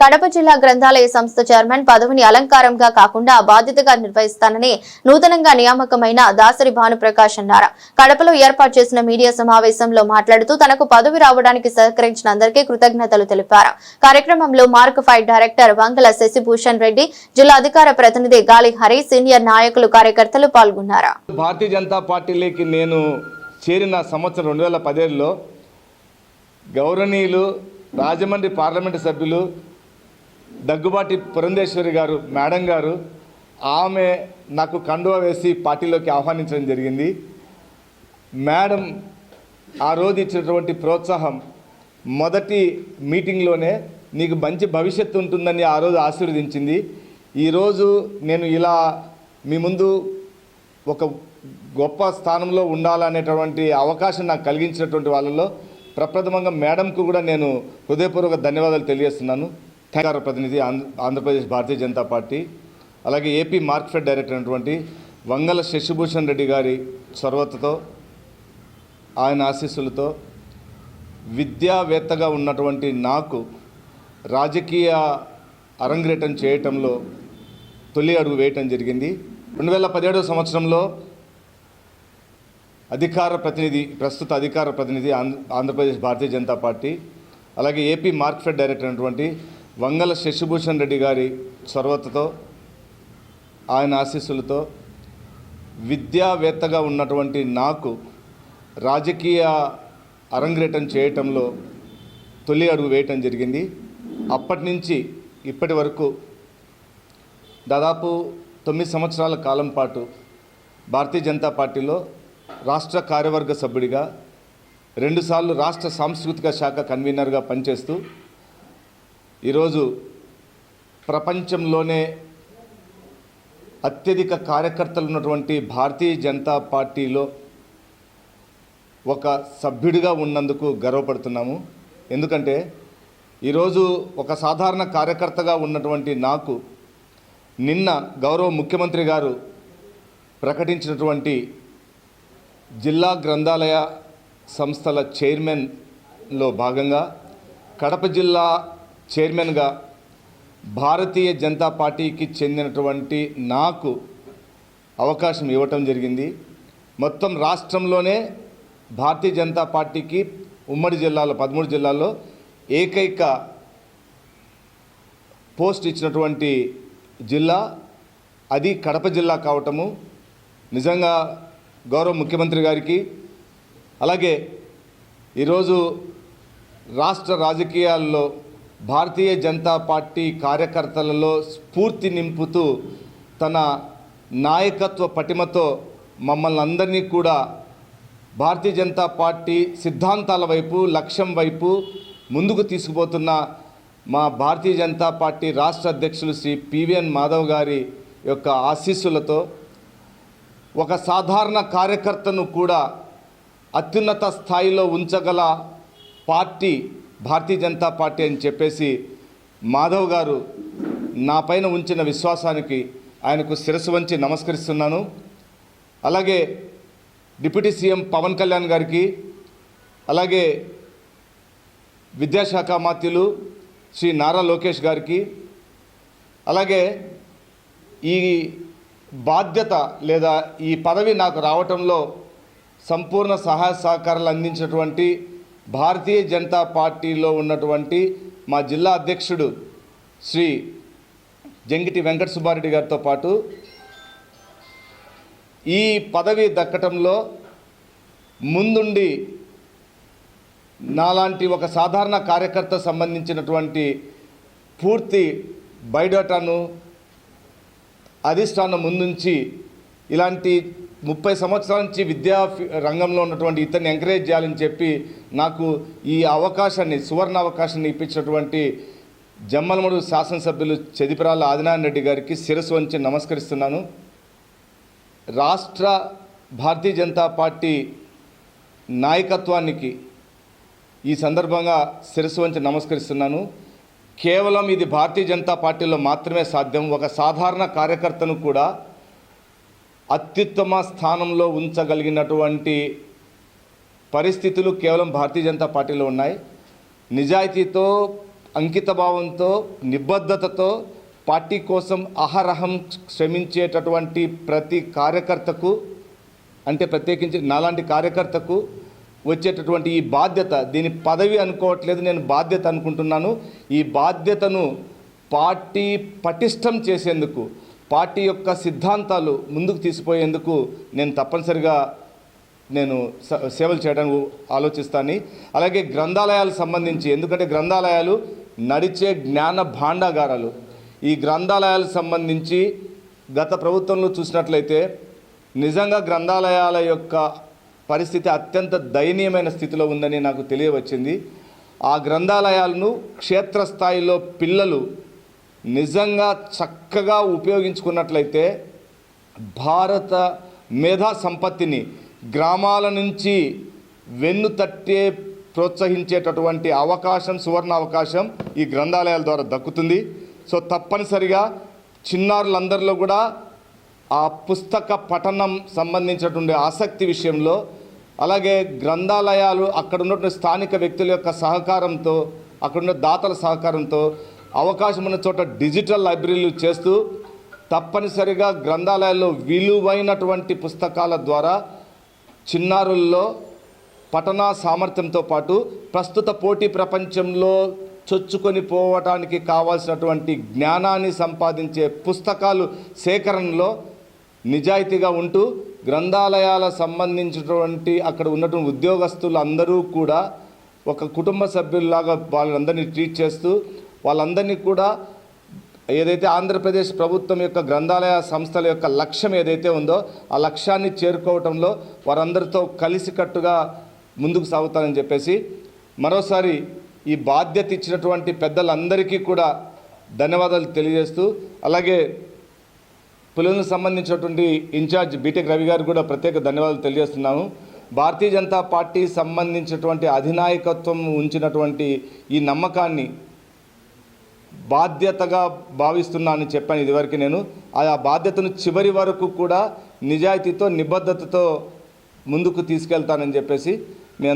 కడప జిల్లా గ్రంథాలయ సంస్థ చైర్మన్ పదవిని అలంకారంగా కాకుండా బాధ్యతగా నిర్వహిస్తానని నూతనంగా నియామకమైన దాసరి భానుప్రకాష్ అన్నారు. కడపలో ఏర్పాటు చేసిన మీడియా సమావేశంలో మాట్లాడుతూ తనకు పదవి రావడానికి సహకరించిన అందరికీ కృతజ్ఞతలు తెలిపారు. కార్యక్రమంలో mark five director Vangala Sasibhushan Reddy జిల్లా అధికార ప్రతినిధి గాలి హరి సీనియర్ నాయకులు కార్యకర్తలు పాల్గొన్నారు. భారతీయ జనతా పార్టీలోకి నేను చేరిన సంవత్సరం రెండు వేల పదేళ్ళలో గౌరవనీయులు రాజమండ్రి పార్లమెంటు సభ్యులు దగ్గుబాటి పురంధేశ్వరి గారు మేడం గారు ఆమె నాకు కండువా వేసి పార్టీలోకి ఆహ్వానించడం జరిగింది. మేడం ఆ రోజు ఇచ్చినటువంటి ప్రోత్సాహం మొదటి మీటింగ్లోనే నీకు మంచి భవిష్యత్తు ఉంటుందని ఆ రోజు ఆశీర్వదించింది. ఈరోజు నేను ఇలా మీ ముందు ఒక గొప్ప స్థానంలో ఉండాలనేటటువంటి అవకాశం నాకు కలిగించినటువంటి వాళ్ళలో ప్రప్రథమంగా మేడంకు కూడా నేను హృదయపూర్వక ధన్యవాదాలు తెలియజేస్తున్నాను. థ్యాంక్ ప్రతినిధి ఆంధ్రప్రదేశ్ భారతీయ జనతా పార్టీ అలాగే ఏపీ మార్క్ఫెడ్ డైరెక్టర్ అయినటువంటి వంగల శశిభూషణ్ రెడ్డి గారి చొరవతతో ఆయన ఆశీస్సులతో విద్యావేత్తగా ఉన్నటువంటి నాకు రాజకీయ అరంగేటం చేయటంలో తొలి అడుగు వేయటం జరిగింది. రెండు వేల పదిహేడవ సంవత్సరంలో అధికార ప్రతినిధి ప్రస్తుత అధికార ప్రతినిధి ఆంధ్రప్రదేశ్ భారతీయ జనతా పార్టీ అలాగే ఏపీ మార్క్ఫెడ్ డైరెక్టర్ అయినటువంటి వంగల శశిభూషణ్ రెడ్డి గారి చొరవతతో ఆయన ఆశీస్సులతో విద్యావేత్తగా ఉన్నటువంటి నాకు రాజకీయ అరంగేటం చేయటంలో తొలి అడుగు వేయటం జరిగింది. అప్పటి నుంచి ఇప్పటి వరకు దాదాపు తొమ్మిది సంవత్సరాల కాలం పాటు భారతీయ జనతా పార్టీలో రాష్ట్ర కార్యవర్గ సభ్యుడిగా రెండుసార్లు రాష్ట్ర సాంస్కృతిక శాఖ కన్వీనర్గా పనిచేస్తూ ఈరోజు ప్రపంచంలోనే అత్యధిక కార్యకర్తలు ఉన్నటువంటి భారతీయ జనతా పార్టీలో ఒక సభ్యుడిగా ఉన్నందుకు గర్వపడుతున్నాము. ఎందుకంటే ఈరోజు ఒక సాధారణ కార్యకర్తగా ఉన్నటువంటి నాకు నిన్న గౌరవ ముఖ్యమంత్రి గారు ప్రకటించినటువంటి జిల్లా గ్రంథాలయ సంస్థల చైర్మన్లో భాగంగా కడప జిల్లా చైర్మన్గా భారతీయ జనతా పార్టీకి చెందినటువంటి నాకు అవకాశం ఇవ్వటం జరిగింది. మొత్తం రాష్ట్రంలోనే భారతీయ జనతా పార్టీకి ఉమ్మడి జిల్లాలో పదమూడు జిల్లాల్లో ఏకైక పోస్ట్ ఇచ్చినటువంటి జిల్లా. అది కడప జిల్లా కావటము. నిజంగా గౌరవ ముఖ్యమంత్రి గారికి అలాగే ఈరోజు రాష్ట్ర రాజకీయాల్లో భారతీయ జనతా పార్టీ కార్యకర్తలలో స్ఫూర్తి నింపుతూ తన నాయకత్వ పటిమతో మమ్మల్ని అందరినీ కూడా భారతీయ జనతా పార్టీ సిద్ధాంతాల వైపు లక్ష్యం వైపు ముందుకు తీసుకుపోతున్న మా భారతీయ జనతా పార్టీ రాష్ట్ర అధ్యక్షులు శ్రీ పివిఎన్ మాధవ్ గారి యొక్క ఆశీస్సులతో ఒక సాధారణ కార్యకర్తను కూడా అత్యున్నత స్థాయిలో ఉంచగల పార్టీ భారతీయ జనతా పార్టీ అని చెప్పేసి మాధవ్ గారు నా పైన ఉంచిన విశ్వాసానికి ఆయనకు శిరస్సు వంచి నమస్కరిస్తున్నాను. అలాగే డిప్యూటీ సీఎం పవన్ కళ్యాణ్ గారికి అలాగే విద్యాశాఖ మాత్యులు శ్రీ నారా లోకేష్ గారికి అలాగే ఈ బాధ్యత లేదా ఈ పదవి నాకు రావటంలో సంపూర్ణ సహాయ సహకారాలు అందించినటువంటి భారతీయ జనతా పార్టీలో ఉన్నటువంటి మా జిల్లా అధ్యక్షుడు శ్రీ జంగిటి వెంకట సుబ్బారెడ్డి గారితో పాటు ఈ పదవి దక్కటంలో ముందుండి నాలాంటి ఒక సాధారణ కార్యకర్త సంబంధించినటువంటి పూర్తి బయోడేటాను అధిష్టానం ముందుంచి ఇలాంటి ముప్పై సంవత్సరాల నుంచి విద్యా రంగంలో ఉన్నటువంటి ఇతన్ని ఎంకరేజ్ చేయాలని చెప్పి నాకు ఈ అవకాశాన్ని సువర్ణ అవకాశాన్ని ఇప్పించినటువంటి జమ్మలమడు శాసనసభ్యులు చెదిపిరాల ఆదినారాయణ రెడ్డి గారికి శిరస్సు వంచి నమస్కరిస్తున్నాను. రాష్ట్ర భారతీయ జనతా పార్టీ నాయకత్వానికి ఈ సందర్భంగా శిరస్సు వంచి నమస్కరిస్తున్నాను. కేవలం ఇది భారతీయ జనతా పార్టీలో మాత్రమే సాధ్యం. ఒక సాధారణ కార్యకర్తను కూడా అత్యుత్తమ స్థానంలో ఉంచగలిగినటువంటి పరిస్థితులు కేవలం భారతీయ జనతా పార్టీలో ఉన్నాయి. నిజాయితీతో అంకితభావంతో నిబద్ధతతో పార్టీ కోసం అహరహం శ్రమించేటటువంటి ప్రతి కార్యకర్తకు అంటే ప్రత్యేకించి నాలాంటి కార్యకర్తకు వచ్చేటటువంటి ఈ బాధ్యత దీని పదవి అనుకోవట్లేదు నేను బాధ్యత అనుకుంటున్నాను. ఈ బాధ్యతను పార్టీ పటిష్టం చేసేందుకు పార్టీ యొక్క సిద్ధాంతాలు ముందుకు తీసిపోయేందుకు నేను తప్పనిసరిగా నేను స- సేవలు చేయడానికి ఆలోచిస్తాను. అలాగే గ్రంథాలయాలకు సంబంధించి ఎందుకంటే గ్రంథాలయాలు నడిచే జ్ఞాన భాండాగారాలు. ఈ గ్రంథాలయాలకు సంబంధించి గత ప్రభుత్వంలో చూసినట్లయితే నిజంగా గ్రంథాలయాల యొక్క పరిస్థితి అత్యంత దయనీయమైన స్థితిలో ఉందని నాకు తెలియవచ్చింది. ఆ గ్రంథాలయాలను క్షేత్రస్థాయిలో పిల్లలు నిజంగా చక్కగా ఉపయోగించుకున్నట్లయితే భారత మేధా సంపత్తిని గ్రామాల నుంచి వెన్ను తట్టే ప్రోత్సహించేటటువంటి అవకాశం సువర్ణ అవకాశం ఈ గ్రంథాలయాల ద్వారా దక్కుతుంది. సో తప్పనిసరిగా చిన్నారులందరిలో కూడా ఆ పుస్తక పఠనం సంబంధించినటువంటి ఆసక్తి విషయంలో అలాగే గ్రంథాలయాలు అక్కడ ఉన్నటువంటి స్థానిక వ్యక్తుల యొక్క సహకారంతో అక్కడున్న దాతల సహకారంతో అవకాశం ఉన్న చోట డిజిటల్ లైబ్రరీలు చేస్తూ తప్పనిసరిగా గ్రంథాలయాల్లో విలువైనటువంటి పుస్తకాల ద్వారా చిన్నారుల్లో పఠనా సామర్థ్యంతో పాటు ప్రస్తుత పోటీ ప్రపంచంలో చొచ్చుకొని పోవటానికి కావాల్సినటువంటి జ్ఞానాన్ని సంపాదించే పుస్తకాలు సేకరణలో నిజాయితీగా ఉంటూ గ్రంథాలయాల సంబంధించినటువంటి అక్కడ ఉన్నటువంటి ఉద్యోగస్తులు అందరూ కూడా ఒక కుటుంబ సభ్యుల్లాగా వాళ్ళందరినీ ట్రీట్ చేస్తూ వాళ్ళందరినీ కూడా ఏదైతే ఆంధ్రప్రదేశ్ ప్రభుత్వం యొక్క గ్రంథాలయ సంస్థల యొక్క లక్ష్యం ఏదైతే ఉందో ఆ లక్ష్యాన్ని చేరుకోవటంలో వారందరితో కలిసికట్టుగా ముందుకు సాగుతానని చెప్పేసి మరోసారి ఈ బాధ్యత ఇచ్చినటువంటి పెద్దలందరికీ కూడా ధన్యవాదాలు తెలియజేస్తూ అలాగే పులులకు సంబంధించినటువంటి ఇన్ఛార్జ్ బీటెక్ రవి గారు కూడా ప్రత్యేక ధన్యవాదాలు తెలియజేస్తున్నాము భారతీయ జనతా పార్టీ సంబంధించినటువంటి అధినాయకత్వం ఉంచినటువంటి ఈ నమ్మకాన్ని బాధ్యతగా భావిస్తున్నానని చెప్పాను ఇదివరకు నేను. ఆ బాధ్యతను చివరి వరకు కూడా నిజాయితీతో నిబద్ధతతో ముందుకు తీసుకెళ్తానని చెప్పేసి మీ